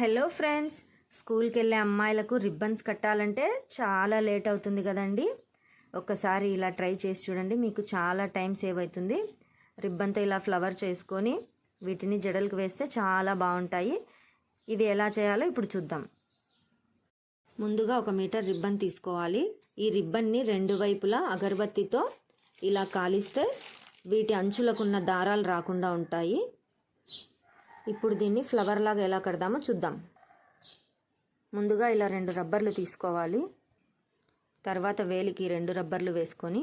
Hello friends స్కూల్కి వెళ్ళే అమ్మాయిలకు రిబ్బన్స్ కట్టాలంటే చాలా లేట్ అవుతుంది కదండి. ఒక్కసారి ఇలా ట్రై చేసి చూడండి మీకు చాలా టైం సేవ్ అవుతుంది. రిబ్బన్తో ఇలా ఫ్లవర్ చేసుకొని వీటిని జడలకు వేస్తే చాలా బాగుంటాయి. ఇవి ఎలా చేయాలో ఇప్పుడు చూద్దాం. ముందుగా ఒక మీటర్ రిబ్బన్ తీసుకోవాలి. ఈ రిబ్బన్ని రెండు వైపులా అగరబత్తితో ఇలా కాలిస్తే వీటి అంచులకున్న దారాలు రాకుండా ఉంటాయి. ఇప్పుడు దీన్ని ఫ్లవర్ లాగా ఎలా కడదామో చూద్దాం. ముందుగా ఇలా రెండు రబ్బర్లు తీసుకోవాలి. తర్వాత వేలికి రెండు రబ్బర్లు వేసుకొని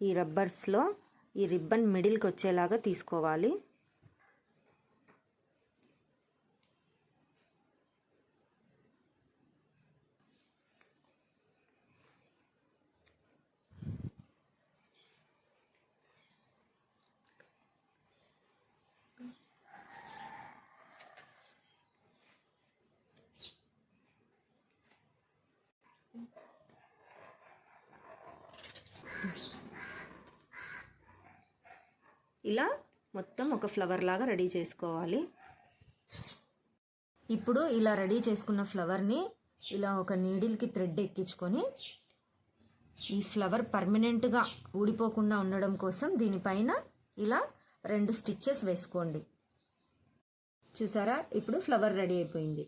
ఈ రబ్బర్స్లో ఈ రిబ్బన్ మిడిల్కి వచ్చేలాగా తీసుకోవాలి. ఇలా మొత్తం ఒక ఫ్లవర్ లాగా రెడీ చేసుకోవాలి. ఇప్పుడు ఇలా రెడీ చేసుకున్న ఫ్లవర్ని ఇలా ఒక నీడిల్కి థ్రెడ్ ఎక్కించుకొని ఈ ఫ్లవర్ పర్మనెంట్గా ఊడిపోకుండా ఉండడం కోసం దీనిపైన ఇలా రెండు స్టిచ్చెస్ వేసుకోండి. చూసారా? ఇప్పుడు ఫ్లవర్ రెడీ అయిపోయింది.